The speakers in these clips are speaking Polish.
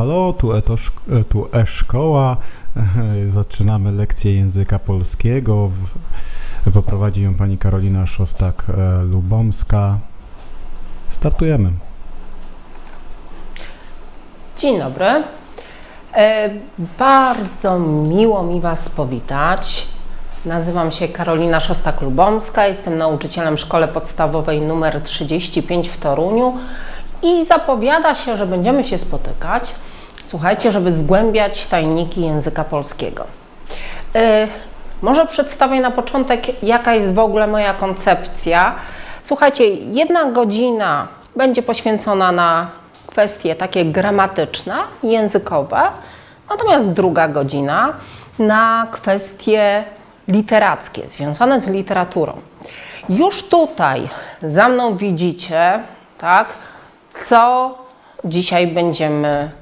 Halo, tu, eto, e, tu e-szkoła. Zaczynamy lekcję języka polskiego. Poprowadzi ją pani Karolina Szostak-Lubomska. Startujemy. Dzień dobry. E, bardzo miło mi Was powitać. Nazywam się Karolina Szostak-Lubomska, jestem nauczycielem szkole podstawowej nr 35 w Toruniu i zapowiada się, że będziemy się spotykać, słuchajcie, żeby zgłębiać tajniki języka polskiego. E, może przedstawię na początek, jaka jest w ogóle moja koncepcja. Słuchajcie, jedna godzina będzie poświęcona na kwestie takie gramatyczne, językowe, natomiast druga godzina na kwestie literackie, związane z literaturą. Już tutaj za mną widzicie, tak, co dzisiaj będziemy y,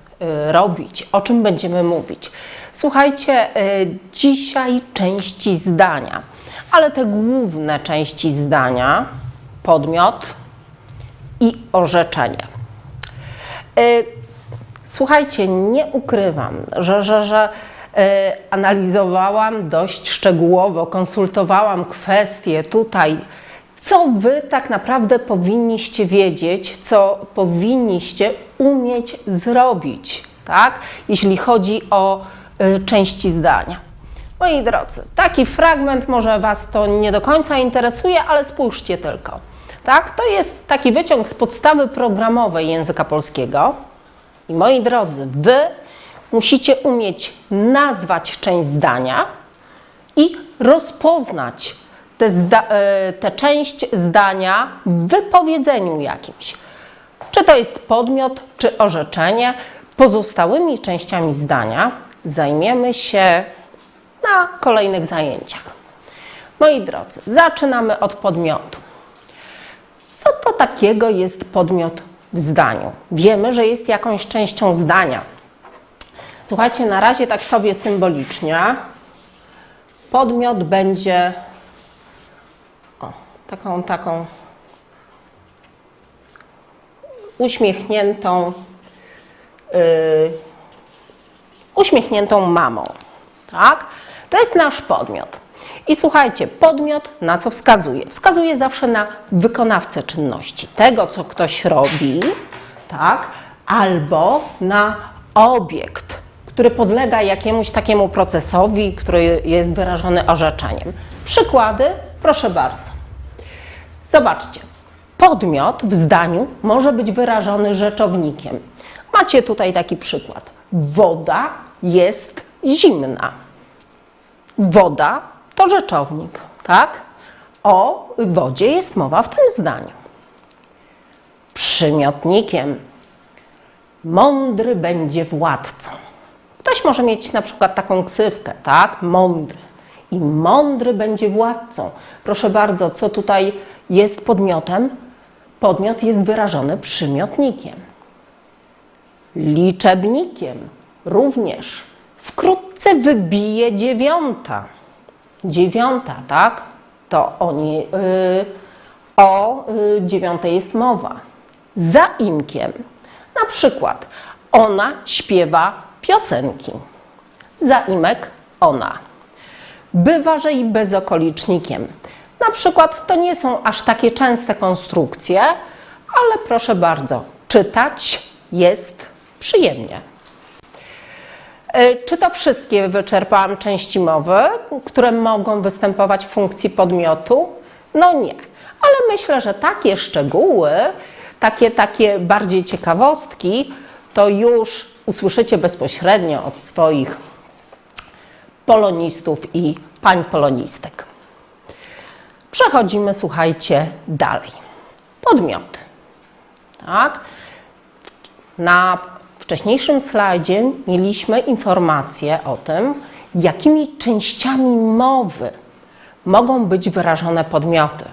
robić, o czym będziemy mówić. Słuchajcie, y, dzisiaj części zdania, ale te główne części zdania, podmiot i orzeczenie. Y, Słuchajcie, nie ukrywam, że, że, że y, analizowałam dość szczegółowo, konsultowałam kwestie tutaj, co Wy tak naprawdę powinniście wiedzieć, co powinniście umieć zrobić, tak? Jeśli chodzi o y, części zdania. Moi drodzy, taki fragment może Was to nie do końca interesuje, ale spójrzcie tylko. Tak? To jest taki wyciąg z podstawy programowej języka polskiego. I moi drodzy, Wy musicie umieć nazwać część zdania i rozpoznać tę zda- e, część zdania w wypowiedzeniu jakimś. Czy to jest podmiot, czy orzeczenie. Pozostałymi częściami zdania zajmiemy się na kolejnych zajęciach. Moi drodzy, zaczynamy od podmiotu. Co to takiego jest podmiot w zdaniu? Wiemy, że jest jakąś częścią zdania. Słuchajcie, na razie tak sobie symbolicznie. Podmiot będzie taką, taką uśmiechniętą, yy, uśmiechniętą mamą. Tak? To jest nasz podmiot. I słuchajcie, podmiot na co wskazuje? Wskazuje zawsze na wykonawcę czynności, tego, co ktoś robi, tak? albo na obiekt, który podlega jakiemuś takiemu procesowi, który jest wyrażony orzeczeniem. Przykłady, proszę bardzo. Zobaczcie, podmiot w zdaniu może być wyrażony rzeczownikiem. Macie tutaj taki przykład. Woda jest zimna. Woda to rzeczownik, tak? O wodzie jest mowa w tym zdaniu. Przymiotnikiem mądry będzie władcą. Ktoś może mieć na przykład taką ksywkę, tak? Mądry. I mądry będzie władcą. Proszę bardzo, co tutaj jest podmiotem? Podmiot jest wyrażony przymiotnikiem. Liczebnikiem również. Wkrótce wybije dziewiąta. Dziewiąta, tak? To oni, y, o y, dziewiątej jest mowa. Zaimkiem. Na przykład ona śpiewa piosenki. Zaimek ona. Bywa, że i bezokolicznikiem. Na przykład to nie są aż takie częste konstrukcje, ale proszę bardzo, czytać jest przyjemnie. E, Czy to wszystkie wyczerpałam części mowy, które mogą występować w funkcji podmiotu? No nie, ale myślę, że takie szczegóły, takie, takie bardziej ciekawostki, to już usłyszycie bezpośrednio od swoich polonistów i pań polonistek. Przechodzimy, słuchajcie, dalej. Podmioty. Tak? Na wcześniejszym slajdzie mieliśmy informację o tym, jakimi częściami mowy mogą być wyrażone podmioty.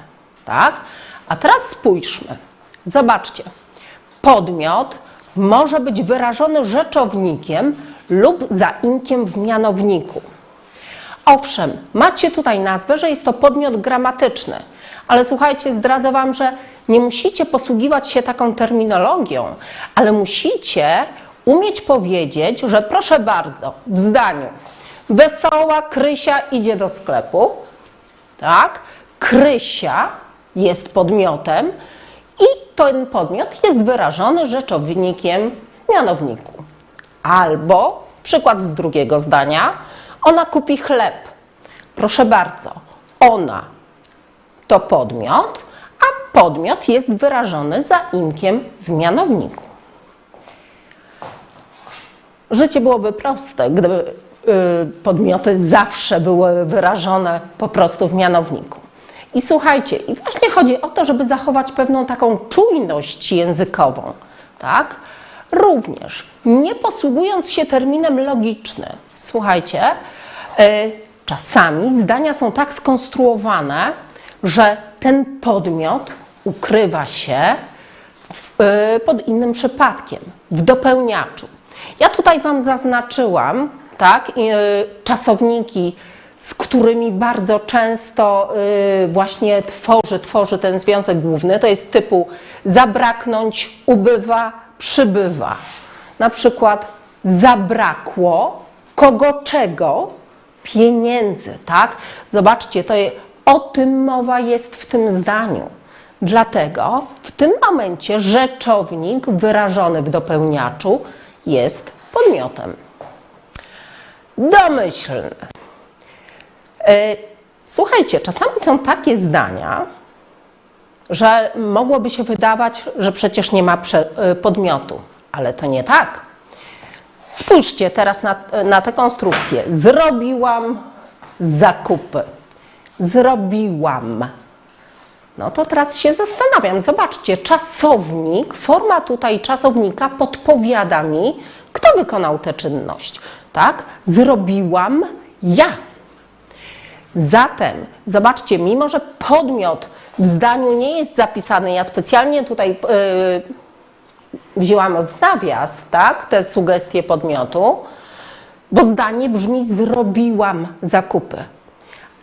Tak? A teraz spójrzmy. Zobaczcie. Podmiot może być wyrażony rzeczownikiem lub zaimkiem w mianowniku. Owszem, macie tutaj nazwę, że jest to podmiot gramatyczny, ale słuchajcie, zdradzę Wam, że nie musicie posługiwać się taką terminologią, ale musicie umieć powiedzieć, że proszę bardzo, w zdaniu wesoła Krysia idzie do sklepu, tak? Krysia jest podmiotem i ten podmiot jest wyrażony rzeczownikiem w mianowniku. Albo przykład z drugiego zdania. Ona kupi chleb. Proszę bardzo, ona to podmiot, a podmiot jest wyrażony zaimkiem w mianowniku. Życie byłoby proste, gdyby y, podmioty zawsze były wyrażone po prostu w mianowniku. I słuchajcie, i właśnie chodzi o to, żeby zachować pewną taką czujność językową, tak? Również nie posługując się terminem logiczny. Słuchajcie, y, czasami zdania są tak skonstruowane, że ten podmiot ukrywa się y, pod innym przypadkiem, w dopełniaczu. Ja tutaj Wam zaznaczyłam tak, y, czasowniki, z którymi bardzo często właśnie tworzy, tworzy ten związek główny. To jest typu zabraknąć, ubywa, przybywa. Na przykład zabrakło kogo czego? Pieniędzy, tak? Zobaczcie, to o tym mowa jest w tym zdaniu. Dlatego w tym momencie rzeczownik wyrażony w dopełniaczu jest podmiotem. Domyślny. E, Słuchajcie, czasami są takie zdania, że mogłoby się wydawać, że przecież nie ma e, podmiotu, ale to nie tak. Spójrzcie teraz na, na tę konstrukcję. Zrobiłam zakupy. Zrobiłam. No to teraz się zastanawiam. Zobaczcie, czasownik, forma tutaj czasownika podpowiada mi, kto wykonał tę czynność. Tak? Zrobiłam ja. Zatem, zobaczcie, mimo że podmiot w zdaniu nie jest zapisany, ja specjalnie tutaj yy, wzięłam w nawias, tak, te sugestie podmiotu, bo zdanie brzmi zrobiłam zakupy.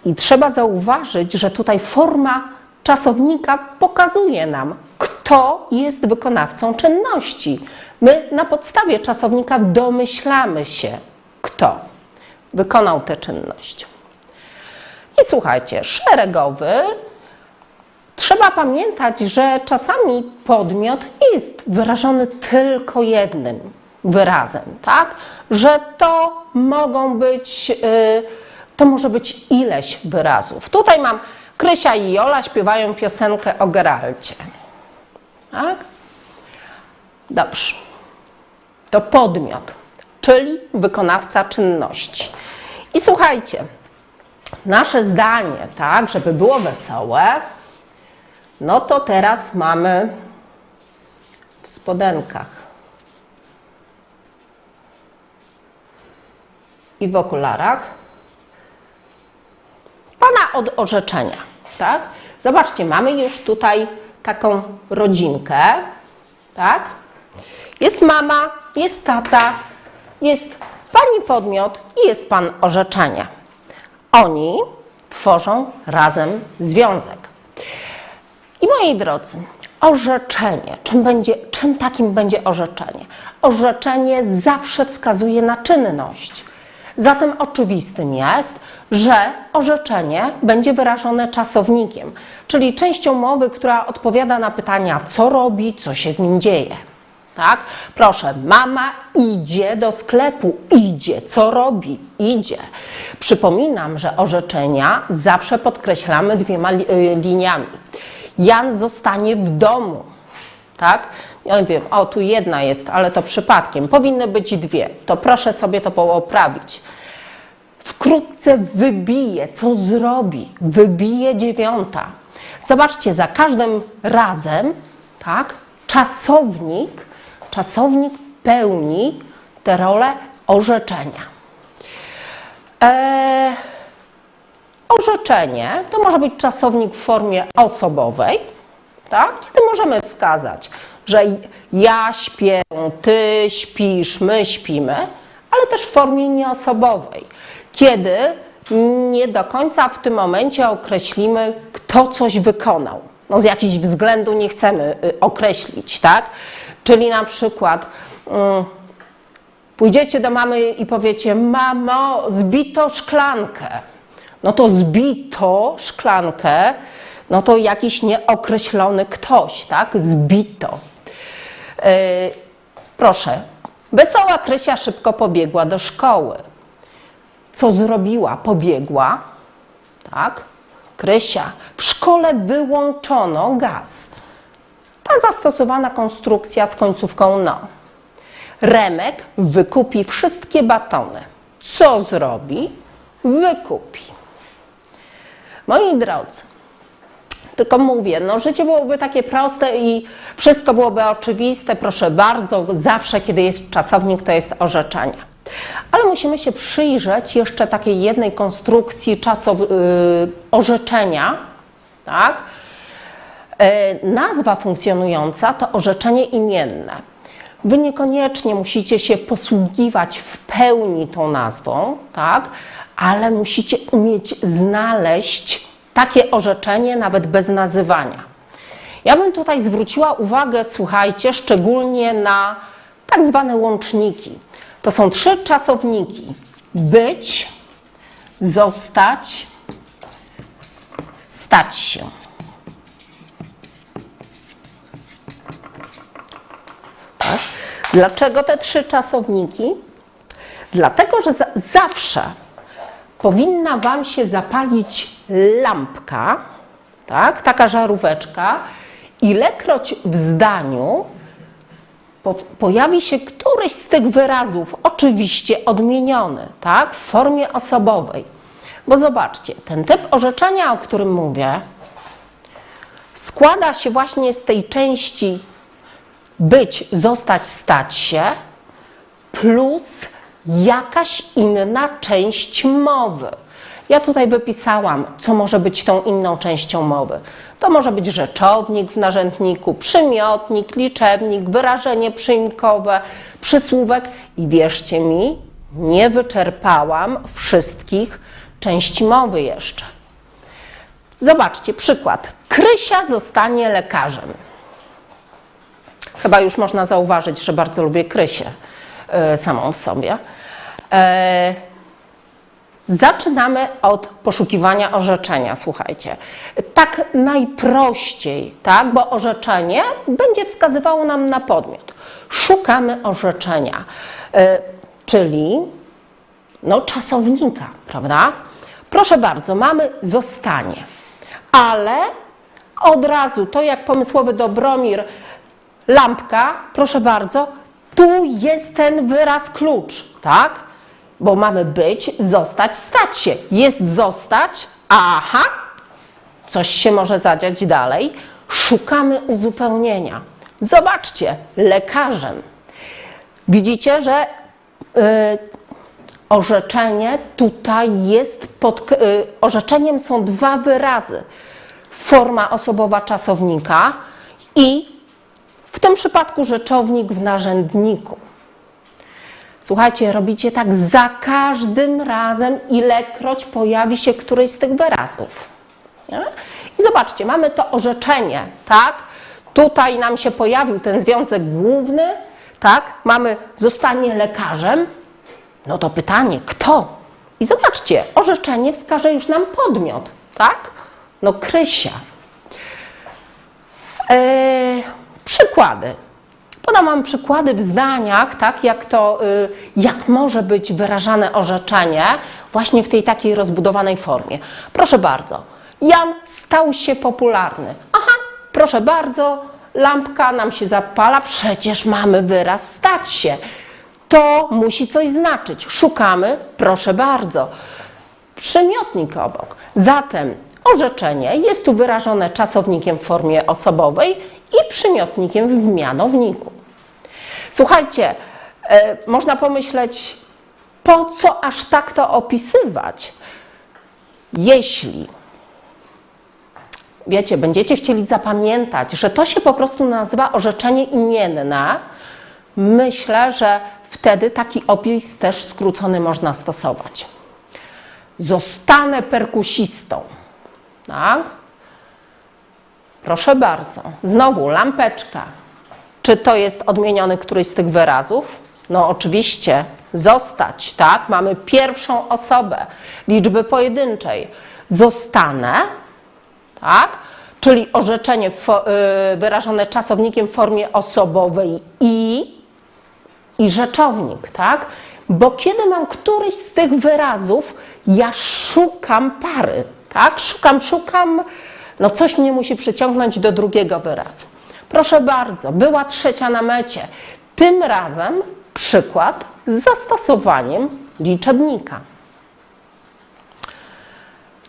I trzeba zauważyć, że tutaj forma czasownika pokazuje nam, kto jest wykonawcą czynności. My na podstawie czasownika domyślamy się, kto wykonał tę czynność. I słuchajcie, szeregowy. Trzeba pamiętać, że czasami podmiot jest wyrażony tylko jednym wyrazem, tak? Że to mogą być, yy, to może być ileś wyrazów. Tutaj mam Krysia i Jola śpiewają piosenkę o Geralcie. Tak? Dobrze. To podmiot, czyli wykonawca czynności. I słuchajcie, nasze zdanie, tak, żeby było wesołe, no to teraz mamy w spodenkach i w okularach pana od orzeczenia, tak? Zobaczcie, mamy już tutaj taką rodzinkę, tak? Jest mama, jest tata, jest pani podmiot i jest pan orzeczenia. Oni tworzą razem związek. I moi drodzy, orzeczenie, czym, będzie, czym takim będzie orzeczenie? Orzeczenie zawsze wskazuje na czynność. Zatem oczywistym jest, że orzeczenie będzie wyrażone czasownikiem, czyli częścią mowy, która odpowiada na pytania, co robi, co się z nim dzieje. Tak? Proszę, mama idzie do sklepu, idzie, co robi, idzie. Przypominam, że orzeczenia zawsze podkreślamy dwiema y, liniami. Jan zostanie w domu, tak? Ja wiem, o tu jedna jest, ale to przypadkiem. Powinny być dwie. To proszę sobie to poprawić. wkrótce wybije, co zrobi? Wybije dziewiąta. Zobaczcie, za każdym razem, tak, czasownik, czasownik pełni tę rolę orzeczenia. Eee, orzeczenie to może być czasownik w formie osobowej, tak? Kiedy możemy wskazać, że ja śpię, ty śpisz, my śpimy, ale też w formie nieosobowej, kiedy nie do końca w tym momencie określimy, kto coś wykonał. No z jakichś względu nie chcemy y, określić, tak? Czyli na przykład mm, pójdziecie do mamy i powiecie, mamo, zbito szklankę. No to zbito szklankę, no to jakiś nieokreślony ktoś, tak? Zbito. Yy, proszę, wesoła Krysia szybko pobiegła do szkoły. Co zrobiła? Pobiegła, tak? Krysia, w szkole wyłączono gaz. Ta zastosowana konstrukcja z końcówką no. Remek wykupi wszystkie batony. Co zrobi? Wykupi. Moi drodzy, tylko mówię, no życie byłoby takie proste i wszystko byłoby oczywiste, proszę bardzo, zawsze kiedy jest czasownik, to jest orzeczenie. Ale musimy się przyjrzeć jeszcze takiej jednej konstrukcji czasow, yy, orzeczenia, tak? E, Nazwa funkcjonująca to orzeczenie imienne. Wy niekoniecznie musicie się posługiwać w pełni tą nazwą, tak? Ale musicie umieć znaleźć takie orzeczenie nawet bez nazywania. Ja bym tutaj zwróciła uwagę, słuchajcie, szczególnie na tak zwane łączniki. To są trzy czasowniki: być, zostać, stać się. Tak? Dlaczego te trzy czasowniki? Dlatego, że za, zawsze powinna Wam się zapalić lampka, tak? taka żaróweczka, ilekroć w zdaniu po, pojawi się któryś z tych wyrazów, oczywiście odmieniony, tak? w formie osobowej. Bo zobaczcie, ten typ orzeczenia, o którym mówię, składa się właśnie z tej części być, zostać, stać się, plus jakaś inna część mowy. Ja tutaj wypisałam, co może być tą inną częścią mowy. To może być rzeczownik w narzędniku, przymiotnik, liczebnik, wyrażenie przyimkowe, przysłówek i wierzcie mi, nie wyczerpałam wszystkich części mowy jeszcze. Zobaczcie, przykład. Krysia zostanie lekarzem. Chyba już można zauważyć, że bardzo lubię Krysię samą w sobie. E, Zaczynamy od poszukiwania orzeczenia, słuchajcie. Tak najprościej, tak, bo orzeczenie będzie wskazywało nam na podmiot. Szukamy orzeczenia, e, czyli no, czasownika, prawda? Proszę bardzo, mamy zostanie, ale od razu, to jak pomysłowy Dobromir, lampka, proszę bardzo, tu jest ten wyraz klucz, tak? Bo mamy być, zostać, stać się. Jest zostać, aha, coś się może zadziać dalej. Szukamy uzupełnienia. Zobaczcie, lekarzem. Widzicie, że y, orzeczenie tutaj jest pod. Y, orzeczeniem są dwa wyrazy: forma osobowa czasownika i w tym przypadku rzeczownik w narzędniku. Słuchajcie, robicie tak za każdym razem, ilekroć pojawi się któryś z tych wyrazów. Nie? I zobaczcie, mamy to orzeczenie, tak? Tutaj nam się pojawił ten związek główny, tak? Mamy zostanie lekarzem. No to pytanie, kto? I zobaczcie, orzeczenie wskaże już nam podmiot, tak? No Krysia. Eee, przykłady. Podam Wam przykłady w zdaniach, tak, jak, to, y, jak może być wyrażane orzeczenie właśnie w tej takiej rozbudowanej formie. Proszę bardzo, Jan stał się popularny. Aha, proszę bardzo, lampka nam się zapala, przecież mamy wyraz stać się. To musi coś znaczyć. Szukamy, proszę bardzo. Przymiotnik obok. Zatem orzeczenie jest tu wyrażone czasownikiem w formie osobowej i przymiotnikiem w mianowniku. Słuchajcie, e, można pomyśleć, po co aż tak to opisywać? Jeśli, wiecie, będziecie chcieli zapamiętać, że to się po prostu nazywa orzeczenie imienne, myślę, że wtedy taki opis też skrócony można stosować. Zostanę perkusistą. Tak? Proszę bardzo. Znowu lampeczka. Czy to jest odmieniony któryś z tych wyrazów? No oczywiście, zostać, tak? Mamy pierwszą osobę liczby pojedynczej. Zostanę, tak? Czyli orzeczenie y, wyrażone czasownikiem w formie osobowej i, i rzeczownik, tak? Bo kiedy mam któryś z tych wyrazów, ja szukam pary, tak? Szukam, szukam, no coś mnie musi przyciągnąć do drugiego wyrazu. Proszę bardzo, była trzecia na mecie. Tym razem przykład z zastosowaniem liczebnika.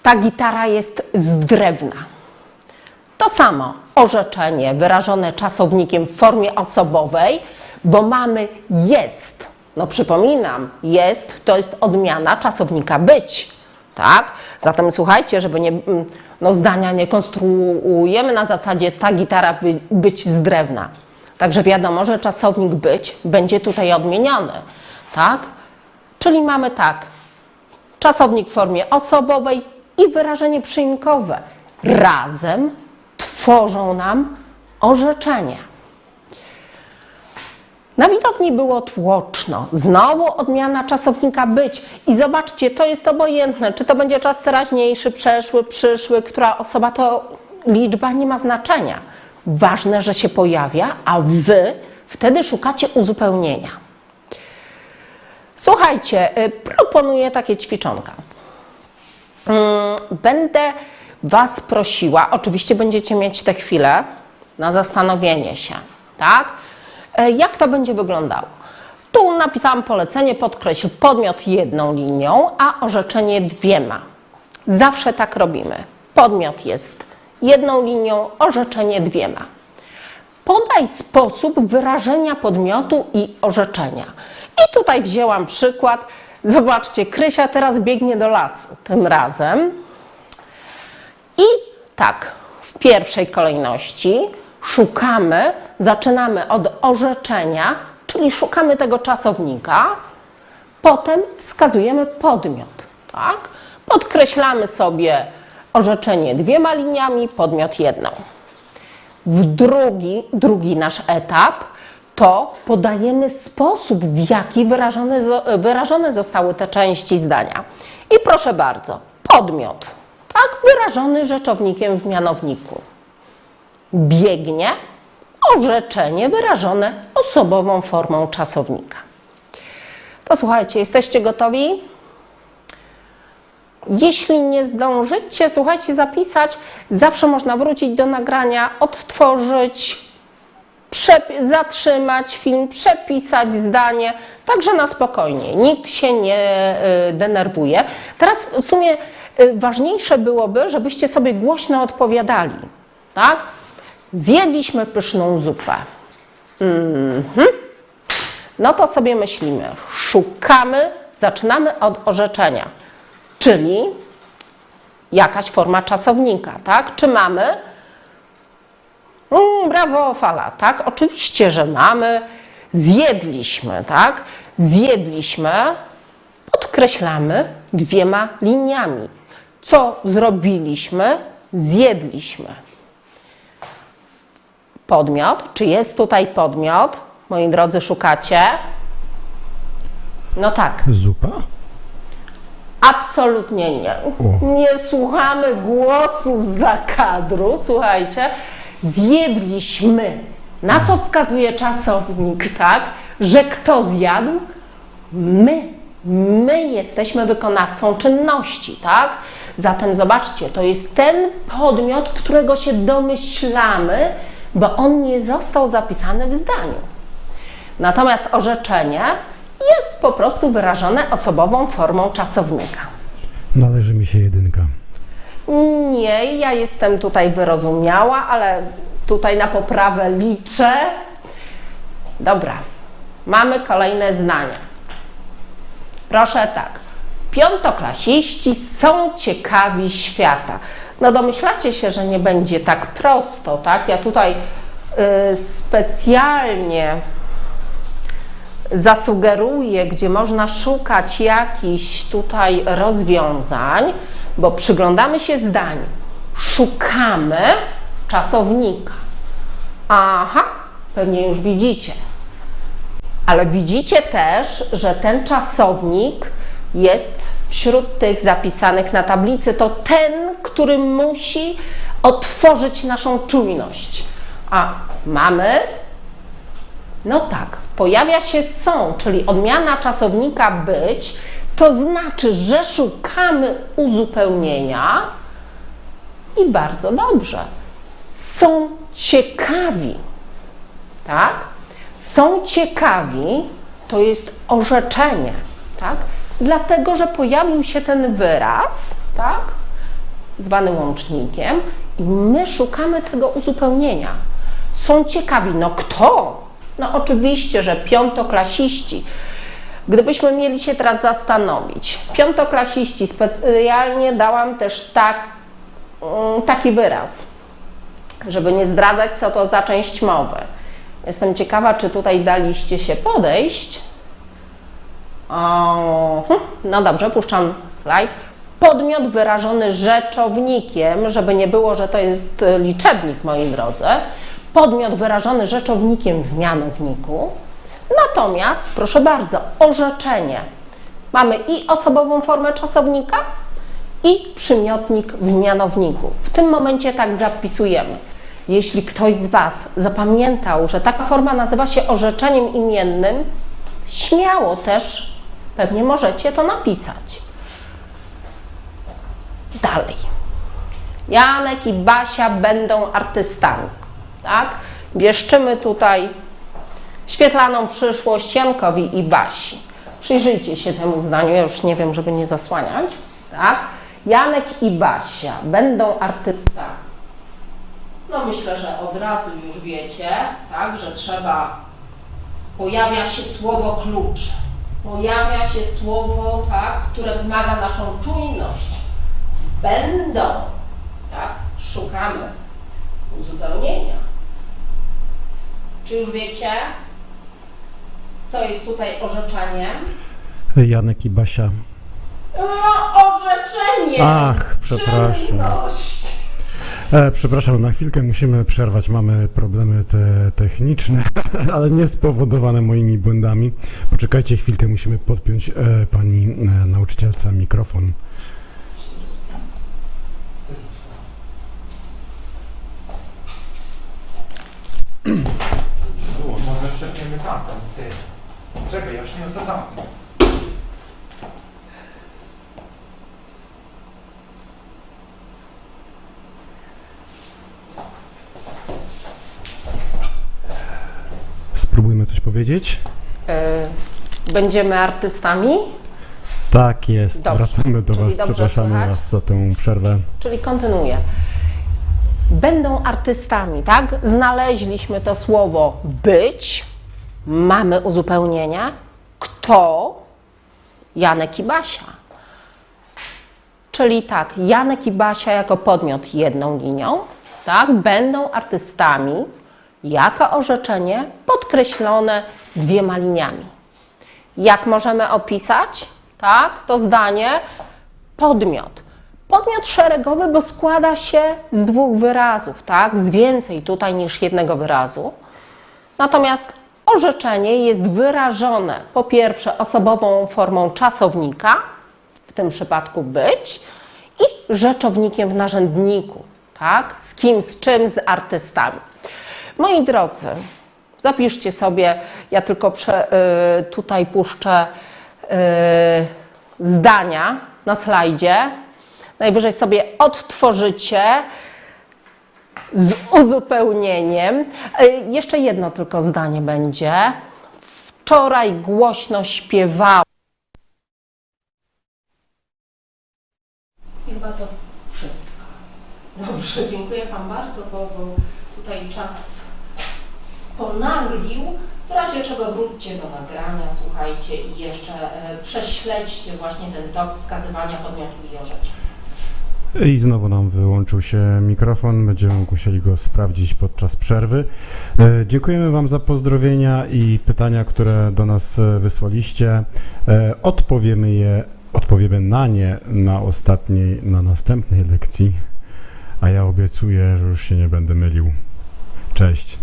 Ta gitara jest z drewna. To samo orzeczenie wyrażone czasownikiem w formie osobowej, bo mamy jest. No przypominam, jest to jest odmiana czasownika być. Tak? Zatem słuchajcie, żeby nie, mm, no zdania nie konstruujemy na zasadzie ta gitara by, być z drewna. Także wiadomo, że czasownik być będzie tutaj odmieniony. Tak? Czyli mamy tak, czasownik w formie osobowej i wyrażenie przyimkowe razem tworzą nam orzeczenie. Na widowni było tłoczno. Znowu odmiana czasownika być. I zobaczcie, to jest obojętne, czy to będzie czas teraźniejszy, przeszły, przyszły, która osoba to liczba nie ma znaczenia. Ważne, że się pojawia, a wy wtedy szukacie uzupełnienia. Słuchajcie, y, proponuję takie ćwiczonka. Mm, Będę Was prosiła, oczywiście będziecie mieć tę chwilę na zastanowienie się, tak? E, Jak to będzie wyglądało? Tu napisałam polecenie, podkreśl podmiot jedną linią, a orzeczenie dwiema. Zawsze tak robimy. Podmiot jest jedną linią, orzeczenie dwiema. Podaj sposób wyrażenia podmiotu i orzeczenia. I tutaj wzięłam przykład. Zobaczcie, Krysia teraz biegnie do lasu. Tym razem i tak, w pierwszej kolejności szukamy, zaczynamy od orzeczenia, czyli szukamy tego czasownika, potem wskazujemy podmiot, tak? Podkreślamy sobie orzeczenie dwiema liniami, podmiot jedną. W drugi, drugi nasz etap to podajemy sposób, w jaki wyrażone, wyrażone zostały te części zdania. I proszę bardzo, podmiot, tak, wyrażony rzeczownikiem w mianowniku. Biegnie, orzeczenie wyrażone osobową formą czasownika. To słuchajcie, jesteście gotowi? Jeśli nie zdążycie, słuchajcie, zapisać, zawsze można wrócić do nagrania, odtworzyć, zatrzymać film, przepisać zdanie, także na spokojnie. Nikt się nie y, denerwuje. Teraz w sumie y, ważniejsze byłoby, żebyście sobie głośno odpowiadali, tak? Zjedliśmy pyszną zupę. Mhm. No to sobie myślimy, szukamy, zaczynamy od orzeczenia, czyli jakaś forma czasownika, tak? Czy mamy Mm, brawo, fala, tak? Oczywiście, że mamy. Zjedliśmy, tak? Zjedliśmy, podkreślamy dwiema liniami. Co zrobiliśmy? Zjedliśmy. Podmiot. Czy jest tutaj podmiot? Moi drodzy, szukacie? No tak. Zupa? Absolutnie nie. Nie słuchamy głosu z zakadru. Słuchajcie, zjedliśmy. Na co wskazuje czasownik, tak? Że kto zjadł? My. My jesteśmy wykonawcą czynności, tak? Zatem zobaczcie, to jest ten podmiot, którego się domyślamy, bo on nie został zapisany w zdaniu. Natomiast orzeczenie jest po prostu wyrażone osobową formą czasownika. Należy mi się jedynka. Nie, ja jestem tutaj wyrozumiała, ale tutaj na poprawę liczę. Dobra, mamy kolejne zdania. Proszę tak. Piątoklasiści są ciekawi świata. No domyślacie się, że nie będzie tak prosto, tak? Ja tutaj y, specjalnie zasugeruję, gdzie można szukać jakichś tutaj rozwiązań, bo przyglądamy się zdaniu. Szukamy czasownika. Aha, pewnie już widzicie. Ale widzicie też, że ten czasownik jest wśród tych zapisanych na tablicy. To ten, który musi otworzyć naszą czujność. A mamy no tak, pojawia się są, czyli odmiana czasownika być, to znaczy, że szukamy uzupełnienia i bardzo dobrze. Są ciekawi, tak? Są ciekawi to jest orzeczenie, tak? Dlatego, że pojawił się ten wyraz, tak? Zwany łącznikiem i my szukamy tego uzupełnienia są ciekawi. No kto? No oczywiście, że piątoklasiści. Gdybyśmy mieli się teraz zastanowić, piątoklasiści, specjalnie dałam też tak, mm, taki wyraz, żeby nie zdradzać, co to za część mowy. Jestem ciekawa, czy tutaj daliście się podejść. Hm, no dobrze, puszczam slajd. Podmiot wyrażony rzeczownikiem, żeby nie było, że to jest e, liczebnik, moi drodzy. Podmiot wyrażony rzeczownikiem w mianowniku. Natomiast, proszę bardzo, orzeczenie. Mamy i osobową formę czasownika, i przymiotnik w mianowniku. W tym momencie tak zapisujemy. Jeśli ktoś z Was zapamiętał, że taka forma nazywa się orzeczeniem imiennym, śmiało też pewnie możecie to napisać. Dalej. Janek i Basia będą artystami. Tak? Wieszczymy tutaj świetlaną przyszłość Jankowi i Basi. Przyjrzyjcie się temu zdaniu, ja już nie wiem, żeby nie zasłaniać. Tak? Janek i Basia będą artystami. No myślę, że od razu już wiecie, tak, że trzeba, pojawia się słowo klucz. Pojawia się słowo, tak, które wzmaga naszą czujność. Będą, tak, szukamy uzupełnienia. Czy już wiecie, co jest tutaj orzeczeniem? Janek i Basia. No, orzeczenie! Ach, przepraszam. Czynność. E, przepraszam, na chwilkę musimy przerwać. Mamy problemy te techniczne, ale nie spowodowane moimi błędami. Poczekajcie chwilkę, musimy podpiąć e, pani e, nauczycielce mikrofon. Może przepniemy tamtą, ty. Czekaj, ja już nie Spróbujmy coś powiedzieć. Y, Będziemy artystami, Tak jest, Dobrze. wracamy do Czyli Was. Przepraszamy słychać? Was za tę przerwę. czyli kontynuuję. Będą artystami, tak? Znaleźliśmy to słowo być, mamy uzupełnienie. Kto? Janek i Basia. Czyli tak, Janek i Basia jako podmiot jedną linią, tak? Będą artystami jako orzeczenie podkreślone dwiema liniami. Jak możemy opisać? Tak, to zdanie podmiot. Podmiot szeregowy, bo składa się z dwóch wyrazów, tak? Z więcej tutaj niż jednego wyrazu. Natomiast orzeczenie jest wyrażone po pierwsze osobową formą czasownika, w tym przypadku być, i rzeczownikiem w narzędniku, tak? Z kim, z czym, z artystami. Moi drodzy, zapiszcie sobie, ja tylko prze, y, tutaj puszczę y, zdania na slajdzie. Najwyżej sobie odtworzycie z uzupełnieniem. Y, Jeszcze jedno tylko zdanie będzie. wczoraj głośno śpiewała. Chyba to wszystko. Dobrze, dziękuję Wam bardzo, bo, bo tutaj czas ponaglił. W razie czego wróćcie do nagrania, słuchajcie i jeszcze e, prześledźcie właśnie ten tok wskazywania podmiotów i orzeczeń. I znowu nam wyłączył się mikrofon, będziemy musieli go sprawdzić podczas przerwy. E, Dziękujemy Wam za pozdrowienia i pytania, które do nas e, wysłaliście. Odpowiemy je, odpowiemy na nie na ostatniej, na następnej lekcji, a ja obiecuję, że już się nie będę mylił. Cześć.